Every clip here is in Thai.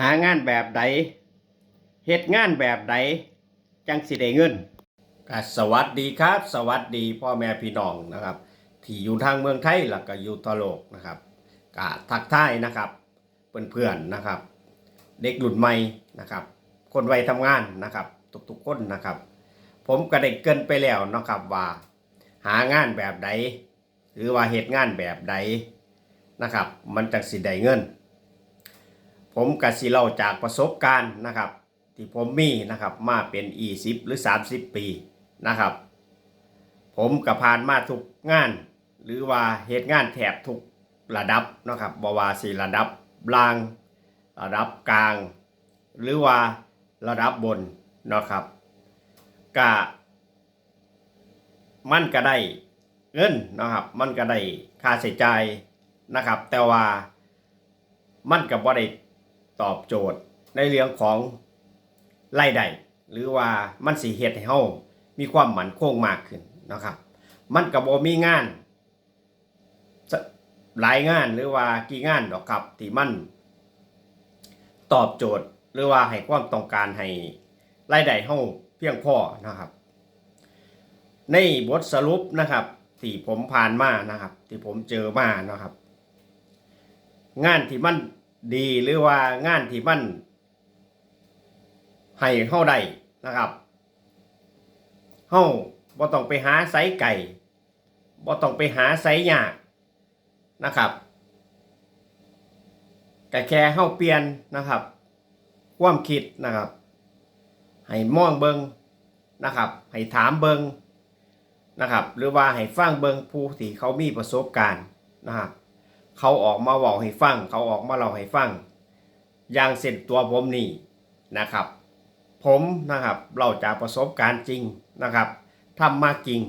หางานแบบใดเฮ็ดงานแบบใดจังสิได้เงินก็สวัสดีครับ สวัสดีพ่อแม่พี่น้องนะครับ ที่อยู่ทางเมืองไทยแล้วก็อยู่ทั่วโลกนะครับก็ทักทายนะครับเพื่อนๆนะครับ เด็กรุ่นใหม่นะครับ คนวัยทำงานนะครับทุกๆคนนะครับ ผมก็ได้เกินไปแล้วนะครับว่าหางานแบบใดหรือว่าเหตุงานแบบใดนะครับ มันจังสิได้เงิน ผมกสิเล่าจากประสบการณ์นะครับ ที่ผมมีนะครับมาเป็น 20 หรือ 30 ปีนะครับ ผมกับผ่านมาทุกงาน หรือว่าเหตุงานแถบทุกระดับนะครับบว่าสิระดับล่าง ระดับกลาง หรือว่าระดับบนนะครับกะมันก็ได้เงินนะครับ มันก็ได้ค่าใช้จ่ายนะครับ แต่ว่ามันก็บ่ได้ ตอบโจทย์ในเรื่องของรายได้หรือว่ามันสิเฮ็ดให้เฮามีความหมั่นคงมากขึ้นนะครับ มันก็บ่มีงานหลายงานหรือว่ากี่งานดอกครับที่มัน ตอบโจทย์หรือว่าให้ความต้องการให้รายได้เฮาเพียงพอนะครับ ในบทสรุปนะครับที่ผมผ่านมานะครับ ที่ผมเจอมานะครับ งานที่มัน ดีหรือว่างานที่มันให้เฮาได้นะครับเฮาบ่ต้องไปหาไสไก่บ่ต้องไปหาไสยากนะครับก็แค่เฮาเปลี่ยนนะครับ ความคิดนะครับ ให้มองเบิงนะครับ ให้ถามเบิงนะครับ หรือว่าให้ฟังเบิงผู้ที่เขามีประสบการณ์นะครับ เขาออกมาเว้าให้ฟัง เขาออกมาเล่าให้ฟัง อย่างเส้นตัวผมนี่นะครับ ผมนะครับเราจากประสบการณ์จริงนะครับทำมาจริง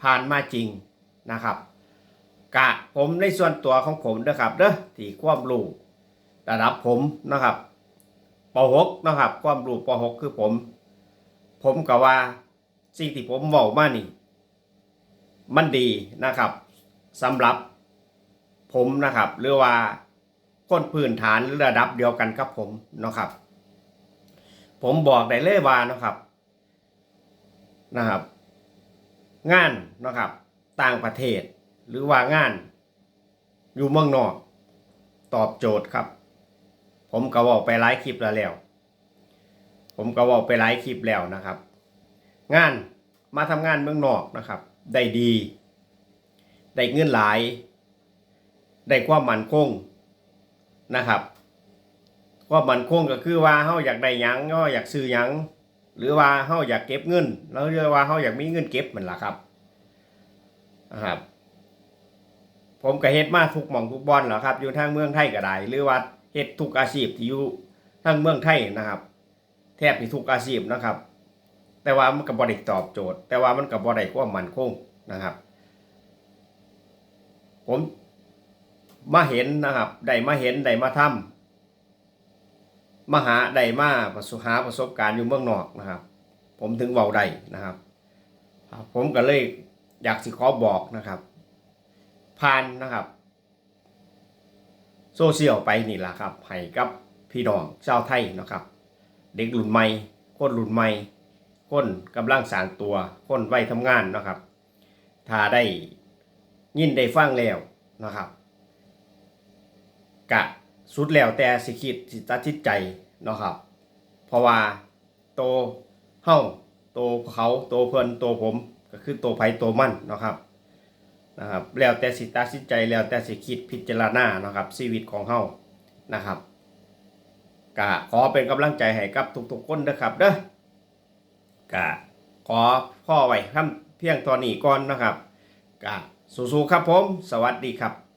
ผ่านมาจริงนะครับ กะผมในส่วนตัวของผมนะครับเด้อที่ความรู้ระดับผมนะครับป .6 นะครับ ความรู้ป .6 คือผม ผมก็ว่าสิ่งที่ผมเว้ามานี่ มันดีนะครับสำหรับ ผมนะครับ หรือว่าคนพื้นฐานหรือระดับเดียวกันกับผมนะครับ ผมบอกได้เลยว่านะครับนะครับ งานนะครับ ต่างประเทศ หรือว่างาน อยู่เมืองนอก ตอบโจทย์ครับ ผมก็บอกไปหลายคลิปแล้วแล้วผมก็บอกไปหลายคลิปแล้วนะครับ งานมาทำงานเมืองนอกนะครับ ได้ดี ได้เงินหลาย ได้ความมั่นคงนะครับความมั่นคงก็คือว่าเฮาอยากได้หยังเฮาอยากซื้อหยัง หรือว่าเฮาอยากเก็บเงินแล้วเรียกว่าเฮาอยากมีเงินเก็บมันล่ะครับนะครับ ผมก็เฮ็ดมาทุกหม่องทุกบอนแหล้วครับ อยู่ทางเมืองไทยก็ได้หรือว่าเฮ็ดทุกอาชีพที่อยู่ทางเมืองไทยนะครับ แทบที่ทุกอาชีพนะครับ แต่ว่ามันก็บ่ได้ตอบโจทย์ แต่ว่ามันก็บ่ได้ความมั่นคงนะครับ ผม มาเห็นนะครับได้มาเห็นได้มาทำมาหาได้มาประสบหาประสบการณ์อยู่เมืองนอกนะครับ ผมถึงเว้าได้นะครับ ผมก็เลยอยากสิขอบอกนะครับ ผ่านนะครับ โซเชียลไปนี่แหละครับให้กับพี่น้องชาวไทยนะครับ เด็กรุ่นใหม่คนรุ่นใหม่คนกำลังสางตัวคนวัยทำงานนะครับ ถ้าได้ยินได้ฟังแล้วนะครับ กะสุดแล้วแต่สิคิดสิตัดสินใจเนาะครับ เพราะว่าโตเฮ้าโตเขาโตเพิ่นโตผมก็คือโตไผโตมั่นเนาะครับนะครับแล้วแต่สิตัดสินใจแล้วแต่สิคิดพิจารณาเนาะครับชีวิตของเฮ้านะครับกะขอเป็นกำลังใจให้กับทุกๆคนนะครับเด้อกะขอพ่อไว้ทำเพียงตอนนี้ก่อนนะครับกะสู้ๆครับผม สวัสดีครับ